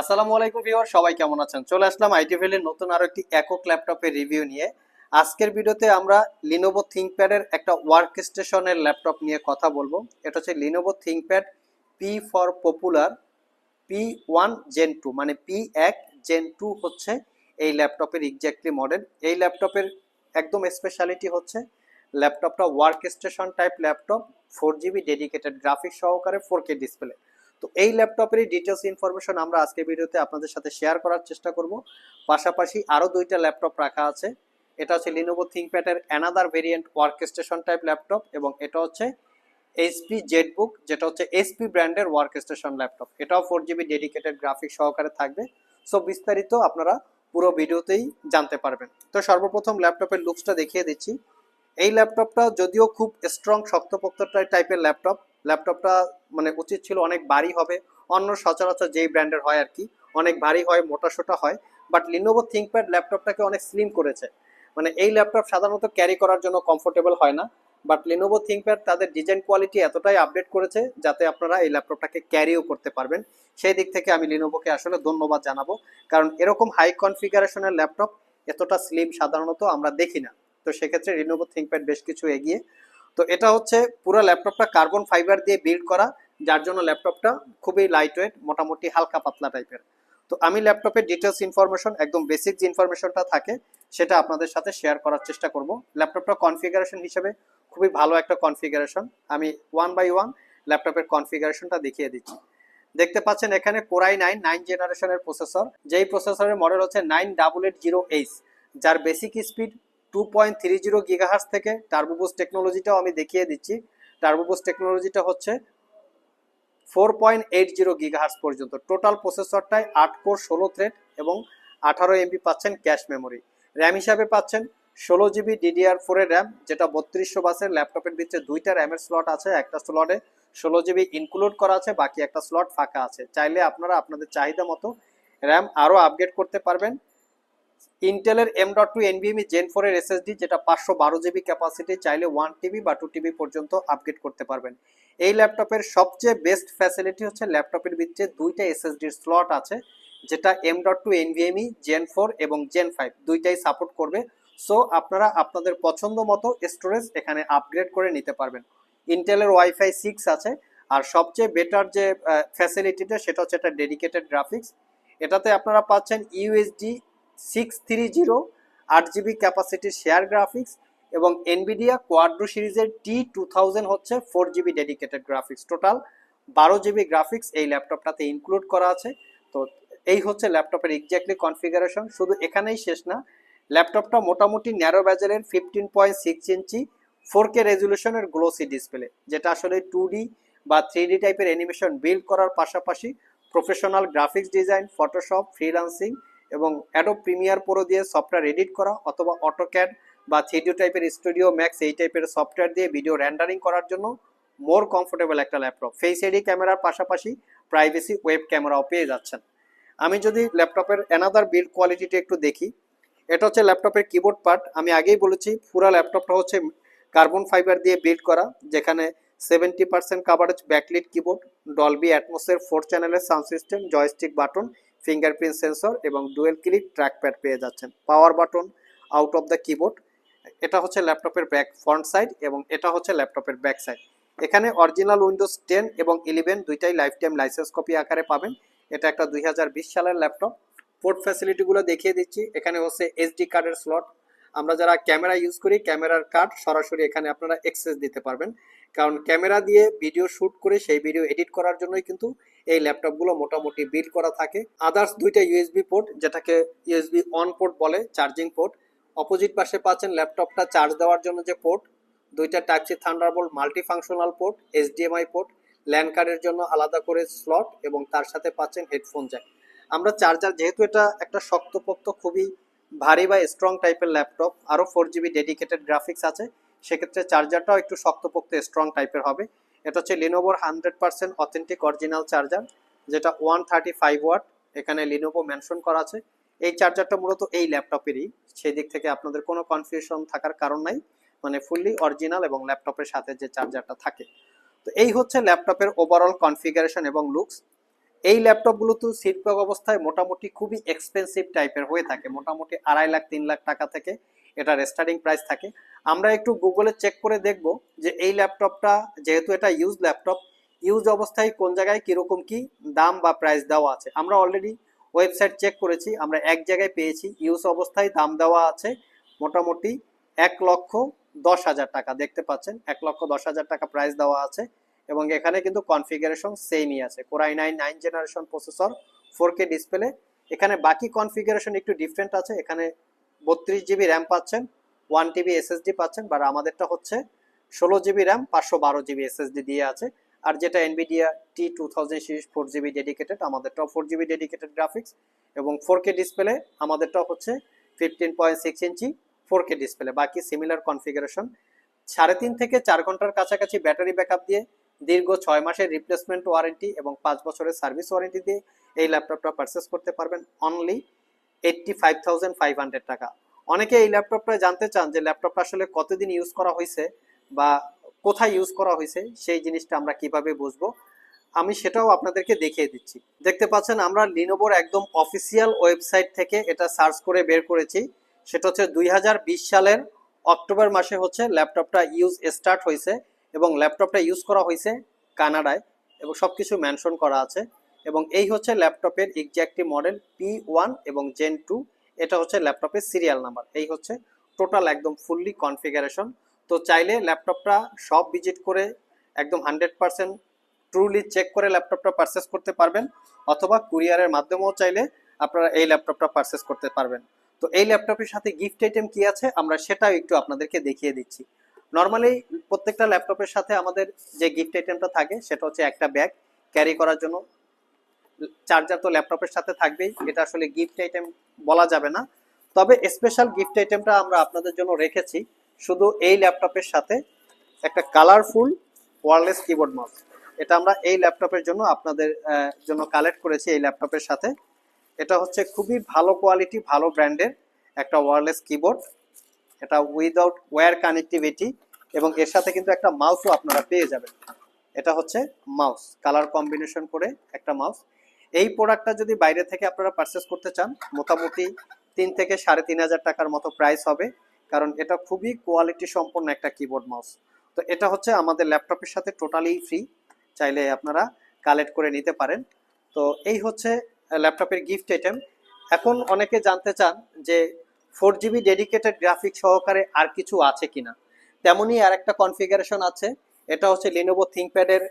আসসালামু আলাইকুম ভিউয়ার, সবাই কেমন আছেন? চলে আসলাম আইটি ভ্যালির নতুন আরও একটি একক ল্যাপটপের রিভিউ নিয়ে। আজকের ভিডিওতে আমরা লিনোভো থিঙ্কপ্যাডের একটা ওয়ার্ক স্টেশনের ল্যাপটপ নিয়ে কথা বলব। এটা হচ্ছে Lenovo ThinkPad P for popular P one gen two মানে পি এক জেন টু হচ্ছে এই ল্যাপটপের এক্স্যাক্টলি মডেল এই ল্যাপটপের একদম স্পেশালিটি হচ্ছে ল্যাপটপটা work station type laptop four GB dedicated graphics সহকারে ফোর কে ডিসপ্লে তো এই ল্যাপটপেরই ডিটেলস ইনফরমেশন আমরা আজকের ভিডিওতে আপনাদের সাথে শেয়ার করার চেষ্টা করব। পাশাপাশি আরও দুইটা ল্যাপটপ রাখা আছে। এটা হচ্ছে Lenovo থিঙ্কপ্যাডের another variant work station type laptop এবং এটা হচ্ছে এইচপি জেটবুক যেটা হচ্ছে এইচপি ব্র্যান্ডের ওয়ার্ক স্টেশন ল্যাপটপ এটাও ফোর জিবি ডেডিকেটেড গ্রাফিক সহকারে থাকবে। সো বিস্তারিত আপনারা পুরো ভিডিওতেই জানতে পারবেন। তো, সর্বপ্রথম ল্যাপটপের লুকসটা দেখিয়ে দিচ্ছি। এই ল্যাপটপটা যদিও খুব স্ট্রং শক্তপোক্ত টাইপের ল্যাপটপ ল্যাপটপটা মানে উচিত ছিল অনেক ভারী হবে। অন্য সচরাচর যেই ব্র্যান্ডের হয় আর কি, অনেক ভারী হয় মোটা সোটা হয়। বাট লিনোভো থিঙ্কপ্যাড ল্যাপটপটাকে অনেক স্লিম করেছে। মানে এই ল্যাপটপ সাধারণত ক্যারি করার জন্য কমফোর্টেবল হয় না। বাট লিনোভো থিঙ্কপ্যাড তাদের ডিজাইন কোয়ালিটি এতটাই আপডেট করেছে যাতে আপনারা এই ল্যাপটপটাকে ক্যারিও করতে পারবেন। সেই দিক থেকে আমি লিনোভোকে আসলে ধন্যবাদ জানাব। কারণ এরকম হাই কনফিগারেশনের ল্যাপটপ এতটা স্লিম সাধারণত আমরা দেখি না। তো সেক্ষেত্রে লিনোভো থিঙ্কপ্যাড বেশ কিছু এগিয়ে তো এটা হচ্ছে পুরো ল্যাপটপটা কার্বন ফাইবার দিয়ে বিল্ড করা, যার জন্য ল্যাপটপটা খুবই লাইট ওয়েট মোটামুটি হালকা পাতলা টাইপের তো আমি ল্যাপটপের ডিটেলস ইনফরমেশন একদম বেসিক যে ইনফরমেশনটা থাকে, সেটা আপনাদের সাথে শেয়ার করার চেষ্টা করব। ল্যাপটপটা কনফিগারেশন হিসেবে খুবই ভালো একটা কনফিগারেশন আমি ওয়ান বাই ওয়ান ল্যাপটপের কনফিগারেশনটা দেখিয়ে দিচ্ছি। দেখতে পাচ্ছেন এখানে কোরাই নাইন নাইন জেনারেশনের প্রসেসর যেই প্রসেসরের মডেল হচ্ছে nine double eight zero H যার basic speed two point three zero gigahertz থেকে টার্বোবুস টেকনোলজিটাও আমি দেখিয়ে দিচ্ছি। টার্বোবুস টেকনোলজিটা হচ্ছে four point eight zero gigahertz পর্যন্ত। টোটাল প্রসেসরটায় আট কোর ষোলো থ্রেড এবং আঠারো এমবি পাচ্ছেন ক্যাশ মেমোরি র্যাম হিসাবে পাচ্ছেন ষোলো জিবি ডিডিআর ফোরের র্যাম যেটা বত্রিশশো বাসের ল্যাপটপের ভিতরে দুইটা র্যামের স্লট আছে, একটা স্লটে ষোলো জিবি ইনক্লুড করা আছে, বাকি একটা স্লট ফাঁকা আছে। চাইলে আপনারা আপনাদের চাহিদা মতো র্যাম আরও আপগ্রেড করতে পারবেন। ইন্টেলের M dot two NVMe gen ফোরের এসএসডি যেটা পাঁচশো বারো জিবি ক্যাপাসিটি চাইলে ওয়ান টিবি বা টু টিবি পর্যন্ত আপগ্রেড করতে পারবেন। এই ল্যাপটপের সবচেয়ে বেস্ট ফ্যাসিলিটি হচ্ছে ল্যাপটপের ভিতরে দুইটা এসএসডির স্লট আছে, যেটা M dot two NVMe gen four এবং জেন ফাইভ দুইটাই সাপোর্ট করবে। সো আপনারা আপনাদের পছন্দ মতো স্টোরেজ এখানে আপগ্রেড করে নিতে পারবেন। ইন্টেলের ওয়াইফাই সিক্স আছে, আর সবচেয়ে বেটার যে ফ্যাসিলিটিটা সেটা হচ্ছে একটা ডেডিকেটেড গ্রাফিক্স এটাতে আপনারা পাচ্ছেন ইউএসডি সিক্স থ্রি জিরো আট জিবি ক্যাপাসিটির শেয়ার গ্রাফিক্স এবং এনবিডিয়া কোয়াড্রো সিরিজের টি টু থাউজেন্ড হচ্ছে four GB dedicated graphics total বারো জিবি গ্রাফিক্স এই ল্যাপটপটাতে ইনক্লুড করা আছে। তো এই হচ্ছে ল্যাপটপের এক্স্যাক্টলি কনফিগারেশন শুধু এখানেই শেষ না, ল্যাপটপটা মোটামুটি narrow ব্যাজারের fifteen point six inch four K রেজলিউশনের glossy display যেটা আসলে টু ডি বা থ্রি ডি টাইপের অ্যানিমেশন বিল্ড করার পাশাপাশি professional graphics design Photoshop freelancing এবং অ্যাডো প্রিমিয়ার প্রো দিয়ে সফটওয়্যার এডিট করা অথবা অটোক্যাড বা থ্রিডিও টাইপের স্টুডিও ম্যাক্স এই টাইপের সফটওয়্যার দিয়ে ভিডিও র্যান্ডারিং করার জন্য মোর কমফোর্টেবল একটা ল্যাপটপ ফেস এডি ক্যামেরার পাশাপাশি প্রাইভেসি ওয়েব ক্যামেরাও পেয়ে যাচ্ছেন। আমি যদি ল্যাপটপের অ্যানাদার বিল্ড কোয়ালিটিটা একটু দেখি, এটা হচ্ছে ল্যাপটপের কিবোর্ড পার্ট আমি আগেই বলেছি, পুরো ল্যাপটপটা হচ্ছে কার্বন ফাইবার দিয়ে বিল্ড করা, যেখানে seventy percent coverage backlit keyboard Dolby অ্যাটমোসের four চ্যানেলের sound system joystick button fingerprint sensor এবং ডুয়েল ক্লিক ট্র্যাকপ্যাড পেয়ে যাচ্ছেন। Power button out of the keyboard, এটা হচ্ছে ল্যাপটপের ব্যাক ফ্রন্ট সাইড এবং এটা হচ্ছে ল্যাপটপের ব্যাক সাইড। এখানে অরিজিনাল উইন্ডোজ টেন এবং ইলেভেন দুইটাই লাইফ টাইম লাইসেন্স কপি আকারে পাবেন। এটা একটা দুই সালের ল্যাপটপ। পোর্ট ফ্যাসিলিটিগুলো দেখিয়ে দিচ্ছি। এখানে হচ্ছে এসডি কার্ডের স্লট। আমরা যারা ক্যামেরা ইউজ করি, ক্যামেরার কার্ড সরাসরি এখানে আপনারা এক্সেস দিতে পারবেন। কারণ ক্যামেরা দিয়ে ভিডিও শ্যুট করে সেই ভিডিও এডিট করার জন্যই কিন্তু এই ল্যাপটপগুলো মোটামুটি বিল্ড করা থাকে। আদার্স দুইটা ইউএসবি পোর্ট যেটাকে ইউএসবি অন পোর্ট বলে চার্জিং পোর্ট অপোজিট পাশে পাচ্ছেন ল্যাপটপটা চার্জ দেওয়ার জন্য যে পোর্ট দুইটা type C Thunderbolt multi functional port HDMI port LAN কার্ডের জন্য আলাদা করে স্লট এবং তার সাথে পাচ্ছেন হেডফোন জ্যাক আমরা চার্জার যেহেতু এটা একটা শক্তপোক্ত, খুবই ভারী বা স্ট্রং টাইপের ল্যাপটপ আরও ফোর জিবি ডেডিকেটেড গ্রাফিক্স আছে, সেক্ষেত্রে চার্জারটাও একটু শক্তপোক্ত স্ট্রং টাইপের হবে। এটা হচ্ছে লিনোভোর hundred percent authentic original charger যেটা ওয়ান থার্টি ফাইভ ওয়াট এখানে লিনোভো মেনশন করা আছে। এই চার্জারটা মূলত এই ল্যাপটপেরই সেই দিক থেকে আপনাদের কোনো কনফিউশন থাকার কারণ নাই মানে ফুললি অরিজিনাল এবং ল্যাপটপের সাথে যে চার্জারটা থাকে। তো এই হচ্ছে ল্যাপটপের ওভারঅল কনফিগারেশন এবং লুকস এই ল্যাপটপগুলো তো শিল্পক অবস্থায় মোটামুটি খুবই এক্সপেন্সিভ টাইপের হয়ে থাকে, মোটামুটি আড়াই লাখ, তিন লাখ টাকা থেকে এটার স্টার্টিং প্রাইস থাকে। আমরা একটু গুগলে চেক করে দেখব যে এই ল্যাপটপটা যেহেতু এটা ইউজ ল্যাপটপ ইউজ অবস্থায় কোন জায়গায় কীরকম কি দাম বা প্রাইস দেওয়া আছে। আমরা অলরেডি ওয়েবসাইট চেক করেছি, আমরা এক জায়গায় পেয়েছি ইউজ অবস্থায় দাম দেওয়া আছে মোটামুটি এক লক্ষ দশ হাজার টাকা। দেখতে পাচ্ছেন, এক লক্ষ দশ হাজার টাকা প্রাইস দেওয়া আছে এবং এখানে কিন্তু কনফিগারেশন সেমই আছে। Core i nine nine generation processor four K display এখানে বাকি কনফিগারেশন একটু ডিফারেন্ট আছে, এখানে বত্রিশ জিবি র্যাম পাচ্ছেন, ওয়ান টিবি এসএসডি পাচ্ছেন বাট আমাদেরটা হচ্ছে ষোলো জিবি র্যাম, পাঁচশো বারো জিবি এসএসডি দিয়ে আছে। আর যেটা Nvidia T two thousand series four GB dedicated আমাদেরটাও four GB dedicated graphics এবং ফোর কে ডিসপ্লে আমাদেরটাও হচ্ছে fifteen point six inch four K display বাকি সিমিলার কনফিগারেশন সাড়ে তিন থেকে চার ঘণ্টার কাছাকাছি ব্যাটারি ব্যাকআপ দিয়ে, দীর্ঘ ছয় মাসের রিপ্লেসমেন্ট ওয়ারেন্টি এবং পাঁচ বছরের সার্ভিস ওয়ারেন্টি দিয়ে এই ল্যাপটপটা পারচেস করতে পারবেন only eighty five thousand five hundred টাকা। অনেকে এই ল্যাপটপটা জানতে চান যে ল্যাপটপটা আসলে কতদিন ইউজ করা হয়েছে বা কোথায় ইউজ করা হয়েছে, সেই জিনিসটা আমরা কীভাবে বুঝব, আমি সেটাও আপনাদেরকে দেখিয়ে দিচ্ছি। দেখতে পাচ্ছেন, আমরা লিনোভোর একদম অফিসিয়াল ওয়েবসাইট থেকে এটা সার্চ করে বের করেছি। সেটা হচ্ছে দুই হাজার বিশ সালের অক্টোবর মাসে হচ্ছে ল্যাপটপটা ইউজ স্টার্ট হয়েছে এবং ল্যাপটপটা ইউজ করা হয়েছে কানাডায় এবং সব কিছু মেনশন করা আছে। এবং এই হচ্ছে ল্যাপটপের এক্স্যাক্টলি মডেল পি ওয়ান এবং জেন টু এটা হচ্ছে ল্যাপটপের সিরিয়াল নাম্বার এই হচ্ছে টোটাল একদম ফুললি কনফিগারেশন তো চাইলে ল্যাপটপটা সব ভিজিট করে একদম হান্ড্রেড পার্সেন্ট ট্রুলি চেক করে ল্যাপটপটা পারচেস করতে পারবেন, অথবা কুরিয়ারের মাধ্যমেও চাইলে আপনারা এই ল্যাপটপটা পারচেস করতে পারবেন। তো এই ল্যাপটপের সাথে গিফট আইটেম কি আছে? আমরা সেটাও একটু আপনাদেরকে দেখিয়ে দিচ্ছি। নর্মালি প্রত্যেকটা ল্যাপটপের সাথে আমাদের যে গিফট আইটেমটা থাকে, সেটা হচ্ছে একটা ব্যাগ ক্যারি করার জন্য। চার্জার তো ল্যাপটপের সাথে থাকবেই, এটা আসলে গিফট আইটেম বলা যাবে না। তবে স্পেশাল গিফট আইটেমটা আমরা আপনাদের জন্য রেখেছি, শুধু এই ল্যাপটপের সাথে একটা কালারফুল ওয়ারলেস কিবোর্ড মাউস এটা আমরা এই ল্যাপটপের জন্য আপনাদের জন্য কালেক্ট করেছি এই ল্যাপটপের সাথে। এটা হচ্ছে খুবই ভালো কোয়ালিটি ভালো ব্র্যান্ডের একটা ওয়ারলেস কিবোর্ড এটা উইদাউট ওয়্যার কানেক্টিভিটি এবং এর সাথে কিন্তু একটা মাউসও আপনারা পেয়ে যাবেন। এটা হচ্ছে মাউস কালার কম্বিনেশন করে একটা মাউস এই প্রোডাক্টটা যদি বাইরে থেকে আপনারা পারচেস করতে চান, মোটামুটি তিন থেকে সাড়ে তিন হাজার টাকার মতো প্রাইস হবে, কারণ এটা খুবই কোয়ালিটি সম্পন্ন একটা কিবোর্ড মাউস তো এটা হচ্ছে আমাদের ল্যাপটপের সাথে টোটালি ফ্রি চাইলে আপনারা কালেক্ট করে নিতে পারেন। তো এই হচ্ছে ল্যাপটপের গিফট আইটেম এখন অনেকে জানতে চান যে ফোর জিবি ডেডিকেটেড গ্রাফিক সহকারে আর কিছু আছে কিনা? তেমনই আর একটা কনফিগারেশন আছে, এটা হচ্ছে লিনোভো থিঙ্কপ্যাডের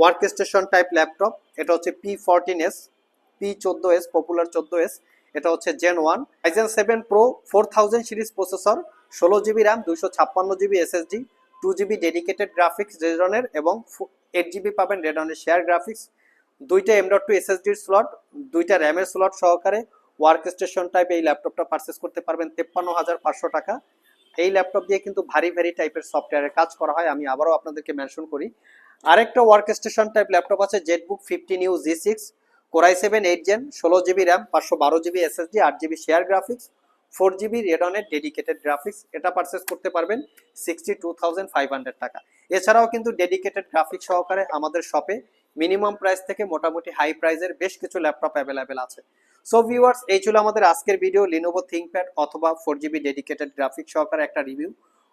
ওয়ার্ক স্টেশন টাইপ ল্যাপটপ এটা হচ্ছে পি ফোরটিন এস পি চোদ্দ এস পপুলার চোদ্দ এস এটা হচ্ছে gen one eigen seven pro four thousand series processor ষোলো জিবি র্যাম দুশো ছাপ্পান্ন GB SSD two GB dedicated graphics রেডনের এবং এইট জিবি পাবেন রেডনের শেয়ার গ্রাফিক্স দুইটা এম ডট টু এসএসডির স্লট দুইটা র্যামের স্লট সহকারে ওয়ার্ক স্টেশন টাইপ এই ল্যাপটপটা পারচেস করতে পারবেন তেপ্পান্ন হাজার পাঁচশো টাকা। এই ল্যাপটপ দিয়ে কিন্তু ভারী ভারী টাইপের সফটওয়্যারের কাজ করা হয়, আমি আবারও আপনাদেরকে মেনশন করি। আরেকটা ওয়ার্ক স্টেশন টাইপ ল্যাপটপ আছে ZBook fifteen U G six core i seven eight gen ষোলো জিবি র্যাম পাঁচশো বারো জিবি এসএসডি আট GB share graphics four GB রেডনের dedicated graphics এটা পারচেস করতে পারবেন sixty two thousand five hundred টাকা। এছাড়াও কিন্তু ডেডিকেটেড গ্রাফিক্স সহকারে আমাদের শপে মিনিমাম প্রাইস থেকে মোটামুটি হাই প্রাইসের বেশ কিছু ল্যাপটপ অ্যাভেলেবেল আছে। সো ভিউয়ার্স এই ছিল আমাদের আজকের ভিডিও লিনোভো থিঙ্কপ্যাড অথবা ফোর জিবি ডেডিকেটেড গ্রাফিক্স সহকারে একটা রিভিউ